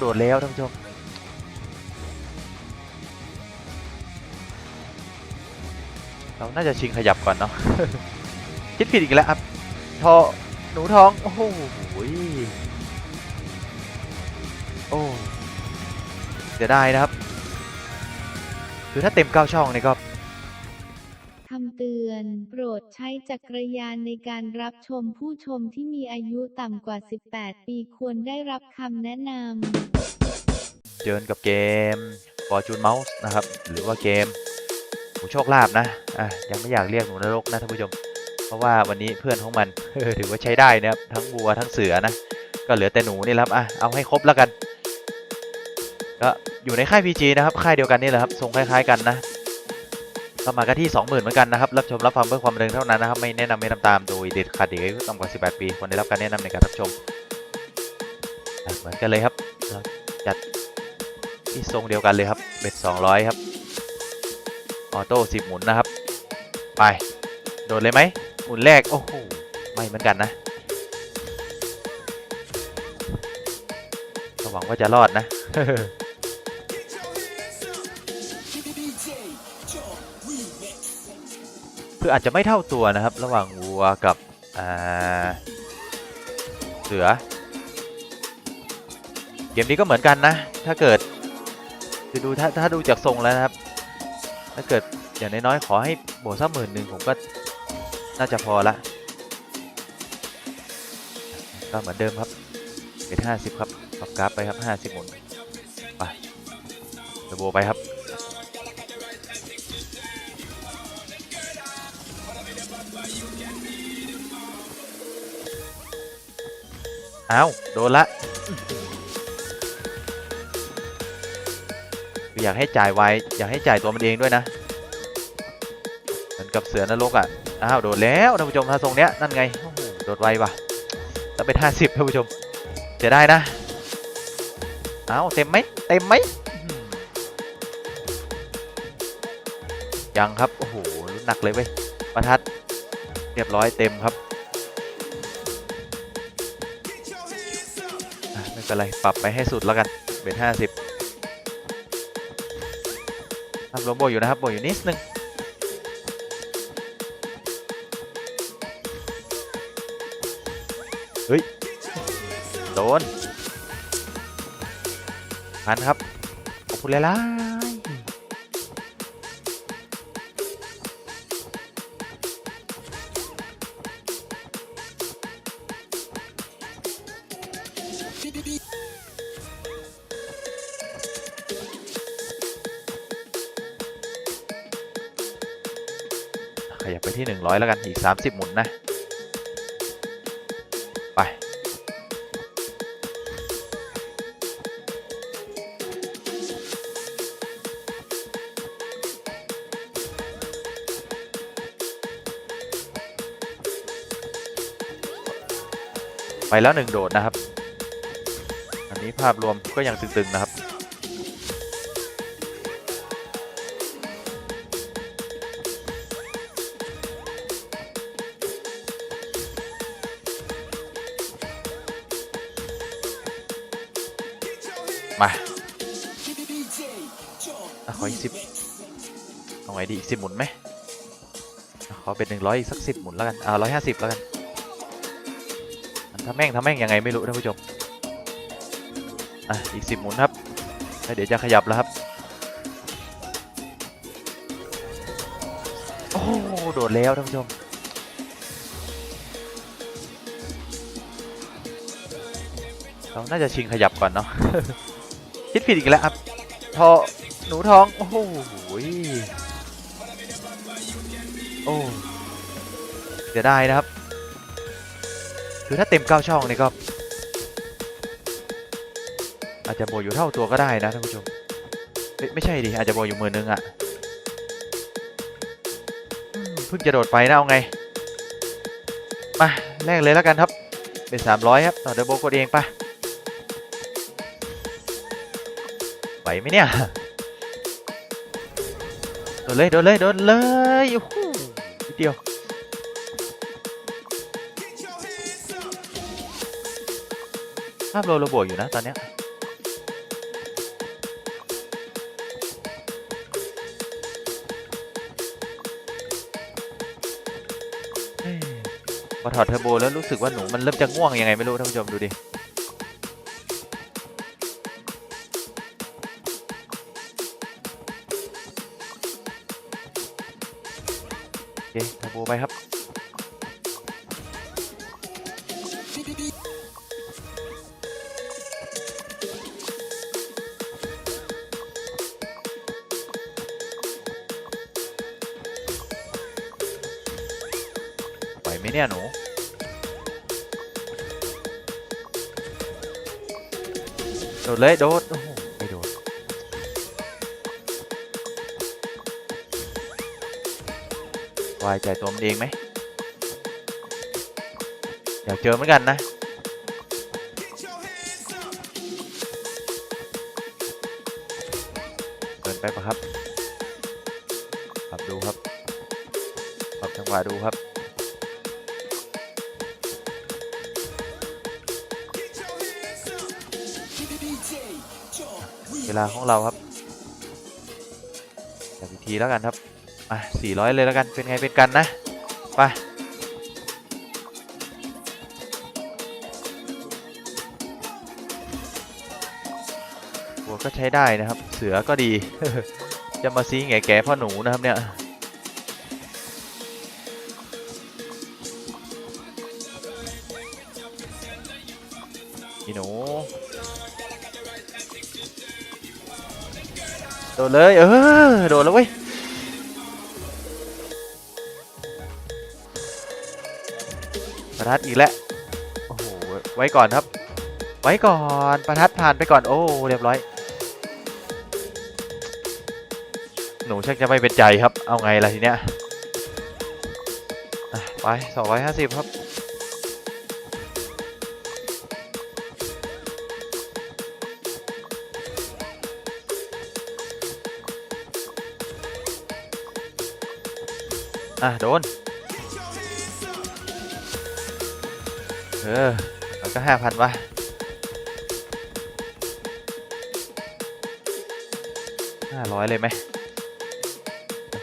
โดดแล้วท่านผู้ชมเราน่าจะชิงขยับก่อนเนาะคิดผิดอีกแล้วครับทอหนูท้องโอ้โหโอ้เสียดายนะครับ คือถ้าเต็มเก้าช่องนี่ก็ คำเตือน โปรดใช้จักรยานในการรับชมผู้ชมที่มีอายุต่ำกว่า 18 ปีควรได้รับคำแนะนำ เจอกับเกม Fortune Mouse นะครับ หรือว่าเกมหมูโชคลาภนะอะยังไม่อยากเรียกหนูนรกนะท่านผู้ชม เพราะว่าวันนี้เพื่อนของมันถือว่าใช้ได้นะครับ ทั้งวัวทั้งเสือนะ ก็เหลือแต่หนูนี่แหละครับอะเอาให้ครบแล้วกัน ก็อยู่ในค่าย PG นะครับ ค่ายเดียวกันนี่แหละครับทรงคล้าย ๆ กันนะ ก็มากันที่ 20,000เหมือนกันนะครับ รับชมรับฟังเพื่อความบันเทิงเท่านั้นนะครับ ไม่แนะนำไม่ทำตามโดยเด็ดขาดเด็กอายุต่ำกว่า 18 ปีควรได้รับการแนะนำในการรับชม เหมือนกันเลยครับเราจัดที่ทรงเดียวกันเลยครับ เบ็ด 200 ครับ ออโต้ 10 หมุนนะครับ ไป โดดเลยไหมหมุนแรก โอ้โห ไม่เหมือนกันนะหวังว่าจะรอดนะ คืออาจจะไม่เท่าตัวนะครับ ระหว่างวัวกับเสือ เกมนี้ก็เหมือนกันนะ ถ้าเกิดคือดูถ้าถ้าดูจากทรงแล้วนะครับ ถ้าเกิดอย่างน้อยๆขอให้บวกสักหมื่นหนึ่งผมก็น่าจะพอละ ก็เหมือนเดิมครับเป็นห้าสิบครับปรับกราฟไปครับห้าสิบหมุนไปเดโบไปครับ อ้าวโดนละอยากให้จ่ายไวอยากให้จ่ายตัวมันเองด้วยนะเหมือนกับเสือนรกอะอ้าวโดดแล้วท่านผู้ชมถ้าทรงเนี้ยนั่นไงโดดไวว่ะถ้าเป็นห้าสิบท่านผู้ชมจะได้นะอ้าวเต็มไหมเต็มไหมยังครับโอ้โหหนักเลยเว้ยประทัดเรียบร้อยเต็มครับ ไม่เป็นไร ปรับไปให้สุดแล้วกัน เบ็ดห้าสิบครับโบอยู่นะครับโบอยู่นิดนึงเฮ้ย โดนพันครับ ขอบคุณเลยล่ะ ที่ 100 แล้วกัน อีก 30 หมุน นะ ไป ไปแล้วหนึ่งโดด นะครับ อันนี้ภาพรวมก็ยังตึง ๆ นะครับ มาอะขออีกสิบเอาไงดีอีกสิบหมุนไหมอะขอเป็นหนึ่งร้อยอีกสักสิบหมุนแล้วกันอ่าร้อยห้าสิบแล้วกันมันทำแม่งทำแม่งยังไงไม่รู้ท่านผู้ชมอะอีกสิบหมุนครับแล้วเดี๋ยวจะขยับแล้วครับโอ้โหโดดแล้วท่านผู้ชมเราน่าจะชิงขยับก่อนเนาะ คิดผิดอีกแล้วครับทอหนูท้อง โอ้โหโอ้เสียดายนะครับ คือถ้าเต็มเก้าช่องนี่ก็ อาจจะโบวกอยู่เท่าตัวก็ได้นะท่านผู้ชมเอ้ยไม่ใช่ดิ อาจจะโบวกอยู่หมือนึงอะ่ะอืมเพิ่งจะโดดไปนะเอาไง มาแลกเลยแล้วกันครับ เป็นสามร้อยครับ ต่อเดโบกดเองปะ ไหวไหมเนี่ย โดนเลย โดนเลย โดนเลยโอ้โหเดียว ภาพเราระบวอยู่นะตอนเนี้ยพอถอดเทอร์โบแล้วรู้สึกว่าหนูมันเริ่มจะง่วงยังไงไม่รู้ท่านผู้ชมดูดิ บไปครับ ไหวไหมเนี่ยหนูโดดเลยโดด วายใจตัวมันเองไหมอยากเจอเหมือนกันนะเกินไปปะครับปรับดูครับปรับจังหวะดูครับเวลาของเราครับจับอีกทีแล้วกันครับ อะ400เลยแล้วกัน เป็นไงเป็นกันนะ ไป หัวก็ใช้ได้นะครับ เสือก็ดี จะมาซีแง่แก่พ่อหนูนะครับเนี่ยพี่หนูโดดเลย เออ โดดแล้วเว้ย ประทัดอีกแล้ว โอ้โห ไว้ก่อนครับ ไว้ก่อน ประทัดผ่านไปก่อน โอ้ เรียบร้อย หนูชักจะไม่เป็นใจครับ เอาไงล่ะทีเนี้ย ไปสอะไป250ครับอะโดน เออแล้วก็ห้าพันวะห้าร้อยเลยไหม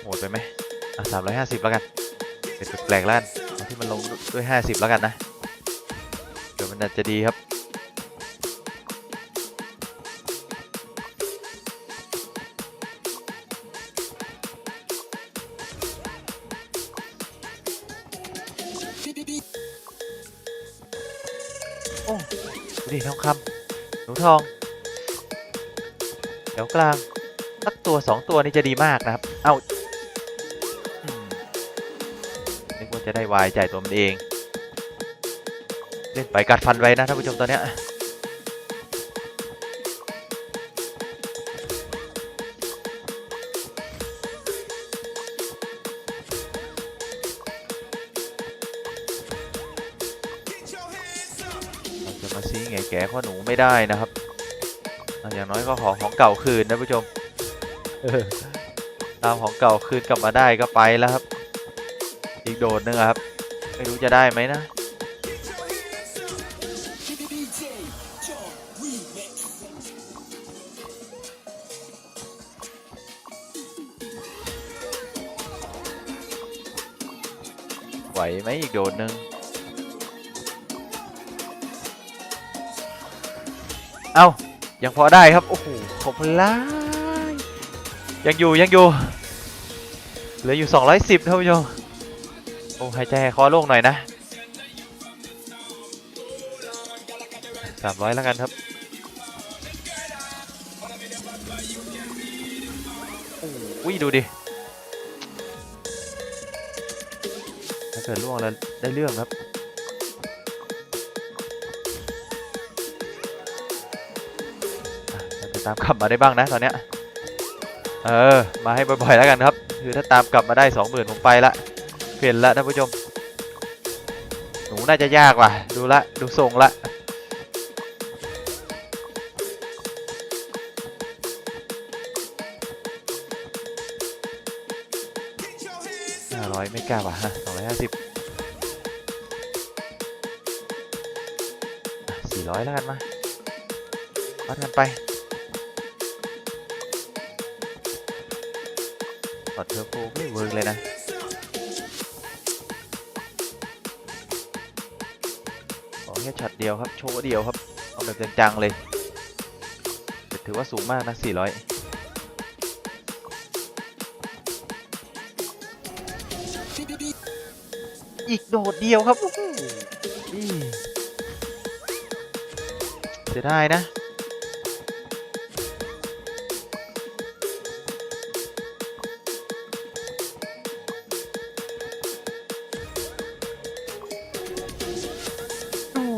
โหดไปไหมอะสามร้อยห้าสิบแล้วกันเป็นแปลกๆแล้วกันที่มันลงด้วยห้าสิบแล้วกันนะเดี๋ยวมันจะดีครับ โอ้ดูดิทองคำหนูทองแถวกลางสักตัวสองตัวนี่จะดีมากนะครับ เอ้านึกว่าจะได้วายจ่ายตัวมันเอง เล่นไปกัดฟันไว้นะท่านผู้ชมตอนเนี้ย ซีไงแก่พ่อหนูไม่ได้นะครับอะอย่างน้อยก็ขอของเก่าคืนนะผู้ชมเออตามของเก่าคืนกลับมาได้ก็ไปแล้วครับ อีกโดดนึงอะครับ ไม่รู้จะได้ไหมนะไหวไหมอีกโดดหนึ่ง เอ้ายังพอได้ครับ โอ้โหขอบคุณล่ายังอยู่ยังอยู่ เหลืออยู่ 210ท่านผู้ชมโอ้หายใจคอโล่งหน่อยนะ 300 แล้วกันครับโอ้ยดูดิ ถ้าเกิดล่วงแล้วได้เรื่องครับ ตามกลับมาได้บ้างนะตอนเนี้ย เออ มาให้บ่อยๆแล้วกันครับ คือถ้าตามกลับมาได้สองหมื่นผมไปละ เปลี่ยนละท่านผู้ชม หนูน่าจะยากว่ะ ดูละ ดูทรงละห้าร้อยไม่กล้าว่ะฮะสองร้อยห้าสิบสี่ร้อยแล้วกันมาวัดกันไป ถอดเทอร์โบไม่เวิร์กเลยนะขอแค่ช็อตเดียวครับ โชว์เดียวครับ เอาแบบจังๆเลยแต่ถือว่าสูงมากนะ 400อีกโดดเดียวครับเสียดายนะ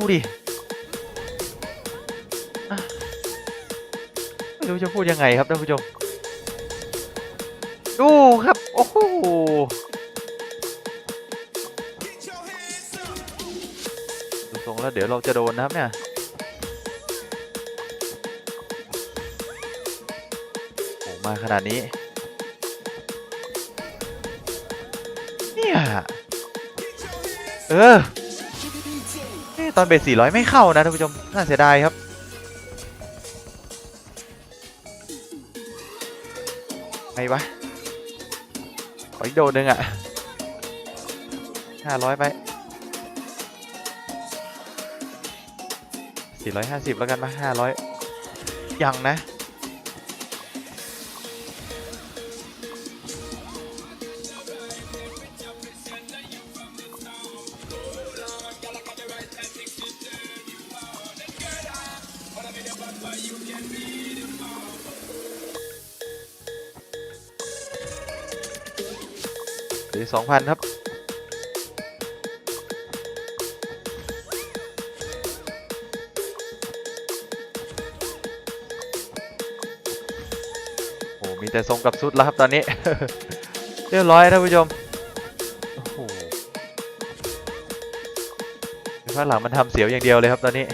ดูดิไม่รู้จะพูดยังไงครับท่านผู้ชม ดูครับ โอ้โหดูทรงแล้วเดี๋ยวเราจะโดนนะครับเนี่ยโอ้มาขนาดนี้ เนี่ย เออ ตอนเบส400ไม่เข้านะท่านผู้ชม น่าเสียดายครับไงวะขออีกโดนหนึ่งอะ500ไป450แล้วกันมา500ยังนะ หรือสองพันครับ โอ้มีแต่ทรงกับสุดแล้วครับตอนนี้ เรียบร้อยท่านผู้ชม โอ้โหข้างหลังมันทำเสียวอย่างเดียวเลยครับตอนนี้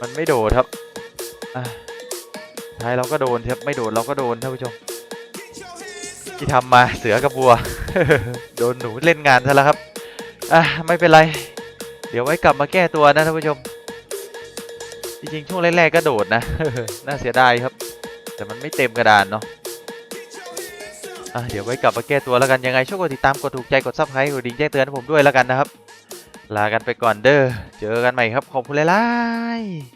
มันไม่โดดครับท้ายเราก็โดนครับ ไม่โดดเราก็โดนท่านผู้ชม ที่ทำมาเสือกับบัว โดนหนูเล่นงานซะแล้วครับ อะไม่เป็นไร เดี๋ยวไว้กลับมาแก้ตัวนะท่านผู้ชม จริงๆช่วงแรกๆก็โดดนะ น่าเสียดายครับ แต่มันไม่เต็มกระดานเนาะเดี๋ยวไว้กลับมาแก้ตัวแล้วกันยังไงช่วยกดติดตามกดถูกใจกดซับสไครต์กดดิ่งแจ้งเตือนผมด้วยแล้วกันนะครับ ลากันไปก่อนเด้อเจอกันใหม่ครับขอบคุณหลายๆ